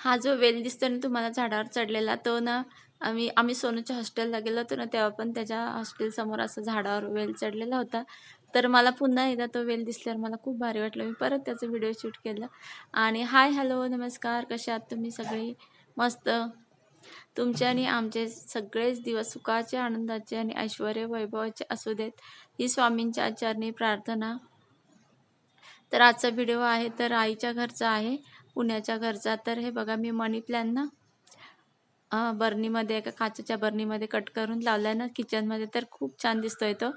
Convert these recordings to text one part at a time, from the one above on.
हा जो वेल दिसतो ना तुम्हाला झाडावर चढलेला तो ना आम्ही आम्ही सोनूच्या हॉस्टेलला गेलो होतो ना तेव्हा पण त्याच्या हॉस्टेलसमोर असं झाडावर वेल चढलेला होता. तर मला पुन्हा एकदा तो वेल दिसल्यावर मला खूप भारी वाटलं. मी परत त्याचं व्हिडिओ शूट केलं. आणि हाय हॅलो नमस्कार कसे आहात तुम्ही सगळे? मस्त. तुमचे आणि आमचे सगळेच दिवस सुखाचे आनंदाचे आणि ऐश्वर वैभवाचे असू देत. ही स्वामींच्या आचारणी प्रार्थना. तर आजचा व्हिडिओ आहे तर आईच्या घरचा आहे. पुण्याच्या घरचा. तर हे बघा मी मनी प्लॅन ना बर्नीमध्ये एका काचेच्या बर्नीमध्ये कट करून लावला आहे ना किचनमध्ये तर खूप छान दिसतोय तो.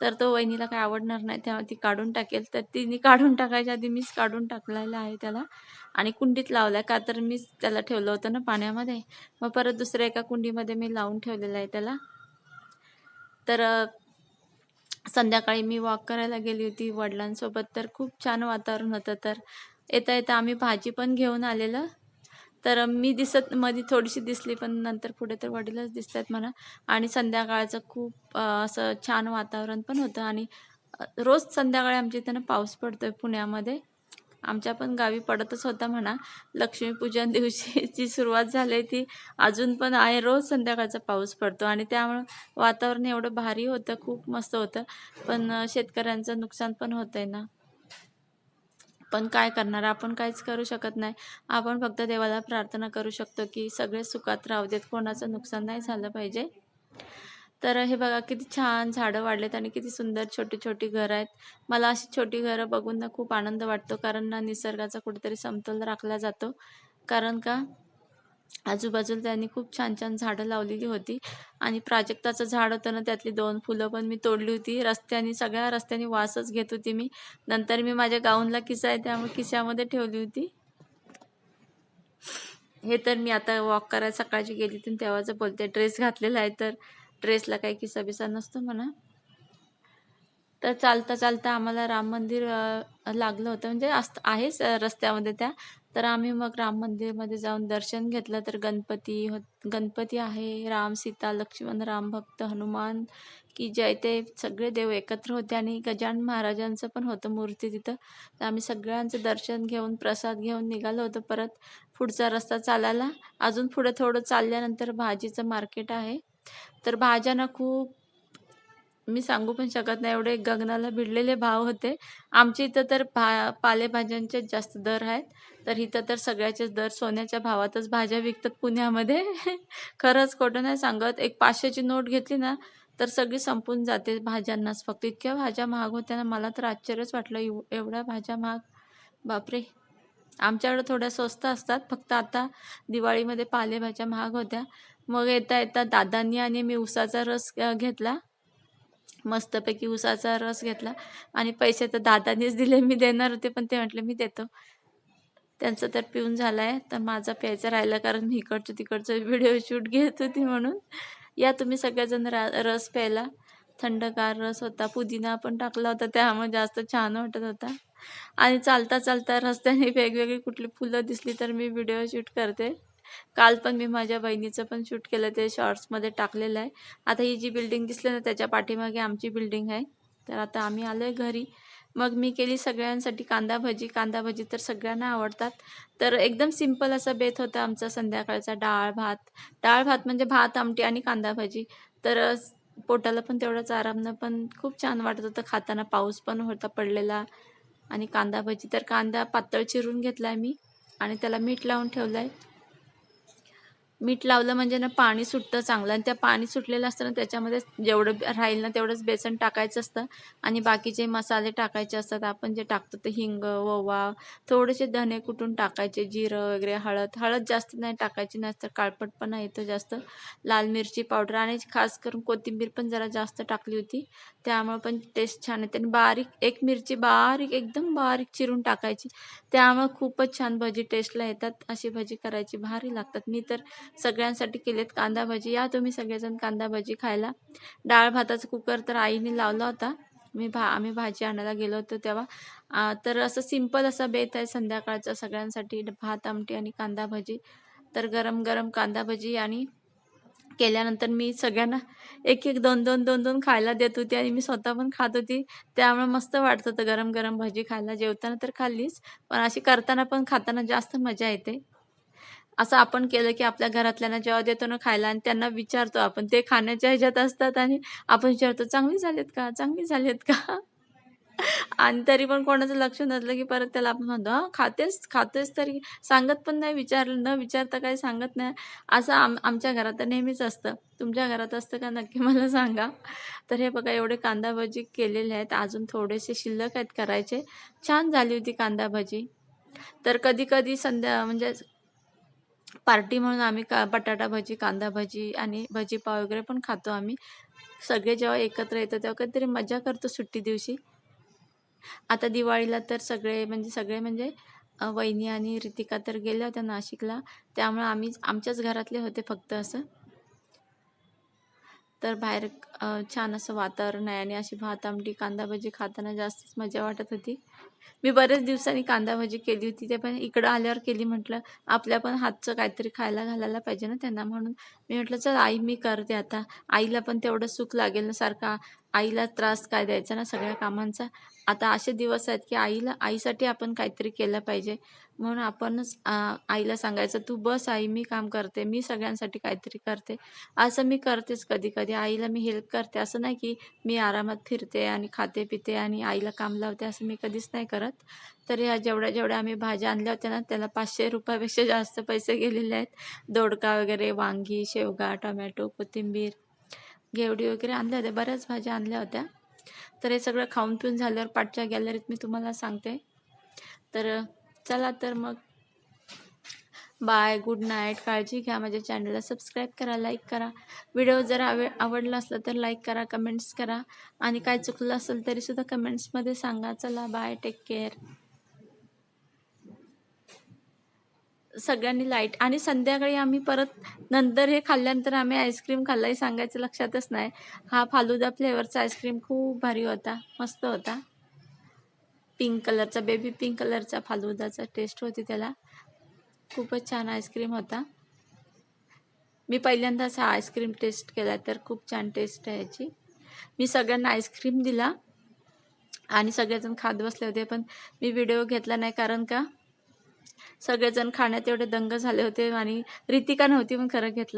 तर तो वहिनीला काही आवडणार नाही तेव्हा ती काढून टाकेल. तर तिने काढून टाकायच्या आधी मीच काढून टाकलेला आहे त्याला. आणि कुंडीत लावला का तर मीच त्याला ठेवलं होतं ना पाण्यामध्ये. मग परत दुसऱ्या एका कुंडीमध्ये मी लावून ठेवलेलं आहे त्याला. तर संध्याकाळी मी वॉक करायला गेली होती वडिलांसोबत. तर खूप छान वातावरण होतं. तर येता येता आम्ही भाजी पण घेऊन आलेलं. तर मी दिसत मध्ये थोडीशी दिसली पण नंतर पुढे तर वडीलच दिसत आहेत म्हणा आणि संध्याकाळचं खूप असं छान वातावरण पण होतं. आणि रोज संध्याकाळी आमच्या इथं ना पाऊस पडतोय पुण्यामध्ये. आमच्या पण गावी पडतच होता म्हणा. लक्ष्मीपूजन दिवशीची सुरुवात झाली ती अजून पण आहे. रोज संध्याकाळचा पाऊस पडतो. आणि त्यामुळं वातावरण एवढं भारी होतं खूप मस्त होतं. पण शेतकऱ्यांचं नुकसान पण होतंय ना. पण काय करणार? आपण काहीच करू शकत नाही. आपण फक्त देवाला प्रार्थना करू शकतो की सगळे सुखात राहू देत. कोणाचं नुकसान नाही झालं पाहिजे. तर हे बघा किती छान झाडं वाढलेत आणि किती सुंदर छोटी छोटी घरं आहेत. मला अशी छोटी घरं बघून ना खूप आनंद वाटतो कारण ना निसर्गाचा कुठेतरी समतोल राखला जातो. कारण का? आजूबाजूला त्यांनी खूप छान छान झाडं लावलेली होती. आणि प्राजक्ताचं झाड होतं ना त्यातली दोन फुलं पण मी तोडली होती. रस्त्याने सगळ्या रस्त्याने वासच घेत होती मी. नंतर मी माझ्या गाऊनला किसा आहे त्यामुळे खिशामध्ये ठेवली होती. हे तर मी आता वॉक करायला सकाळची गेली होती तेव्हाच बोलते ड्रेस घातलेला आहे तर ड्रेसला काही किस्सा बिसा नसतो म्हणा. तर चालता चालता आम्हाला राम मंदिर लागलं होतं. म्हणजे असत आहेच रस्त्यामध्ये त्या. तर आम्ही मग राम मंदिरमध्ये जाऊन दर्शन घेतलं. तर गणपती हो गणपती आहे राम सीता लक्ष्मण राम भक्त हनुमान की जय ते सगळे देव एकत्र होते. आणि गजानन महाराजांचं पण होतं मूर्ती तिथं. तर आम्ही सगळ्यांचं दर्शन घेऊन प्रसाद घेऊन निघालो होतो. परत पुढचा रस्ता चालायला. अजून पुढे थोडं चालल्यानंतर भाजीचं मार्केट आहे. तर भाज्यांना खूप मी सांगू पण शकत नाही. एवढे गगनाला भिडलेले भाव होते. आमच्या इथं तर भा पालेभाज्यांचेच जास्त दर आहेत. तर इथं तर सगळ्याचेच दर सोन्याच्या भावातच भाज्या विकतात पुण्यामध्ये. खरंच खोटं नाही सांगत. एक पाचशेची नोट घेतली ना तर सगळी संपून जाते भाज्यांनाच. फक्त इतक्या भाज्या महाग होत्या ना मला तर आश्चर्यच वाटलं. एव एवढ्या भाज्या महाग. बापरे. आमच्याकडे थोड्या स्वस्त असतात. फक्त आता दिवाळीमध्ये पालेभाज्या महाग होत्या. मग येता येता दादांनी आणि मी उसाचा रस घेतला. मस्तपैकी उसाचा रस घेतला. आणि पैसे तर दादानेच दिले मी देणार होते पण ते म्हटले मी देतो. त्यांचं तर पिऊन झालं आहे तर माझा प्यायचा राहिला कारण मी इकडचं तिकडचं व्हिडिओ शूट घेत होती म्हणून. या तुम्ही सगळेजण रा रस प्यायला. थंडगार रस होता पुदिना पण टाकला होता त्यामुळे जास्त छान वाटत होता. आणि चालता चालता रस्त्याने वेगवेगळी कुठली फुलं दिसली तर मी व्हिडिओ शूट करते. काल पण मी माझ्या बहिणीचं पण शूट केलं ते शॉर्ट्समध्ये टाकलेलं आहे. आता ही जी बिल्डिंग दिसली ना त्याच्या पाठीमागे आमची बिल्डिंग आहे. तर आता आम्ही आलो आहे घरी. मग मी केली सगळ्यांसाठी कांदा भजी. कांदा भजी तर सगळ्यांना आवडतात. तर एकदम सिंपल असा बेत होता आमचा संध्याकाळचा. डाळ भात. डाळ भात म्हणजे भात आमटी आणि कांदा भजी. तर पोटाला पण तेवढाच आरामनं पण खूप छान वाटत होतं. खाताना पाऊस पण होता पडलेला. आणि कांदा भजी. तर कांदा पातळ चिरून घेतला आहे मी आणि त्याला मीठ लावून ठेवलं आहे मीठ लावलं म्हणजे ना पाणी सुटतं चांगलं आणि त्या पाणी सुटलेलं असतं ना त्याच्यामध्ये जेवढं राहील ना तेवढंच बेसन टाकायचं असतं आणि बाकीचे मसाले टाकायचे असतात आपण जे टाकतो ते हिंग ओवा थोडेसे धने कुटून टाकायचे जिरं वगैरे हळद हळद जास्त नाही टाकायची नाही तर काळपटपणा येतो जास्त. लाल मिरची पावडर आणि खास करून कोथिंबीर पण जरा जास्त टाकली होती. त्यामुळे पण टेस्ट छान येते आणि बारीक एक मिरची बारीक एकदम बारीक चिरून टाकायची. त्यामुळे खूपच छान भजी टेस्टला येतात. अशी भजी करायची भारी लागतात. मी तर सगळ्यांसाठी केलेत कांदा भजी. या तुम्ही सगळेजण कांदा भाजी खायला. डाळ भाताचा कुकर तर आईने लावला होता. मी भा आम्ही भाजी आणायला गेलो होतो तेव्हा. तर असं सिंपल असा बेत आहे संध्याकाळचा सगळ्यांसाठी. भात आमटी आणि कांदा भजी. तर गरम गरम कांदा भजी आणि केल्यानंतर मी सगळ्यांना एक एक दोन दोन दोन दोन खायला देत होती आणि मी स्वतः पण खात होती. त्यामुळे मस्त वाटत होतं गरम गरम भजी खायला. जेवताना तर खाल्लीच पण अशी करताना पण खाताना जास्त मजा येते. असं आपण केलं की आपल्या घरातल्यांना जेव्हा देतो ना खायला आणि त्यांना विचारतो आपण ते खाण्याच्या ह्याच्यात असतात आणि आपण विचारतो चांगली झालीत का? चांगली झालीत का? आणि तरी पण कोणाचं लक्ष नसलं की परत त्याला आपण म्हणतो हां खातेस खातेस तरी सांगत पण नाही विचारलं न विचारता काही सांगत नाही. असं आम आमच्या घरात तर नेहमीच असतं. तुमच्या घरात असतं का? नक्की मला सांगा. तर हे बघा एवढे कांदा भजी केलेले आहेत. अजून थोडेसे शिल्लक आहेत करायचे. छान झाली होती कांदा भजी. तर कधी कधी संध्या म्हणजे पार्टी म्हणून आम्ही का बटाटा भजी कांदा भजी आणि भजी पाव वगैरे पण खातो आम्ही. सगळे जेव्हा एकत्र येतो तेव्हा कधीतरी मजा करतो सुट्टी दिवशी. आता दिवाळीला तर सगळे म्हणजे सगळे म्हणजे वहिनी आणि रितिका तर गेल्या होत्या नाशिकला. त्यामुळे आम्ही आमच्याच घरातले होते फक्त असं. तर बाहेर छान असं वातावरण आहे आणि अशी भात आमटी कांदा भजी खाताना जास्तच मजा वाटत होती. मी बरेच दिवसांनी कांदा भजी केली होती ते पण इकडं आल्यावर केली म्हटलं आपल्या पण हातचं काहीतरी खायला घालायला पाहिजे ना त्यांना म्हणून. मी म्हटलं चल आई मी करते आता. आईला पण तेवढं सुख लागेल ना सारखा आईला त्रास काय द्यायचा ना सगळ्या कामांचा? आता असे दिवस आहेत की आईला आईसाठी आपण काहीतरी केलं पाहिजे. म्हणून आपणच आईला सांगायचं तू बस आई मी काम करते मी सगळ्यांसाठी काहीतरी करते. असं मी करतेच कधी कधी आईला मी हेल्प करते. असं नाही की मी आरामात फिरते आणि खाते पिते आणि आईला काम लावते असं मी कधीच नाही करत. तर ह्या जेवढ्या जेवढ्या आम्ही भाज्या आणल्या होत्या ना त्याला पाचशे रुपयापेक्षा जास्त पैसे गेलेले आहेत. दोडका वगैरे वांगी शेवगा टोमॅटो कोथिंबीर. घेवडी वगैरे आणल्या होत्या बऱ्याच भाज्या आणल्या होत्या. तर हे सगळं खाऊन पिऊन झाल्यावर पाठच्या गॅलरीत मी तुम्हाला सांगते. तर चला तर मग. बाय गुड नाईट काळजी घ्या माझ्या चॅनलला सबस्क्राईब करा लाईक करा. व्हिडिओ जर आव आवडला असला तर लाईक करा कमेंट्स करा. आणि काय चुकलं असेल तरीसुद्धा कमेंट्समध्ये सांगा. चला बाय टेक केअर सगळ्यांनी लाइट आणि संध्याकाळी आम्ही परत नंतर हे खाल्ल्यानंतर आम्ही आईस्क्रीम खाल्लाही हे सांगायचं लक्षातच नाही. हा फालुदा फ्लेवरचा आईस्क्रीम खूप भारी होता. मस्त होता. पिंक कलरचा बेबी पिंक कलरचा फालुदाचा टेस्ट होती त्याला. खूपच छान आईस्क्रीम होता. मी पहिल्यांदाच हा आईस्क्रीम टेस्ट केला तर खूप छान टेस्ट आहे याची. मी सगळ्यांना आईस्क्रीम दिला. आणि सगळेजण खात बसले होते पण मी व्हिडिओ घेतला नाही. कारण का? सगळेजण खाण्यात एवढे दंग झाले होते आणि रितिका नव्हती पण खरं घेतलं.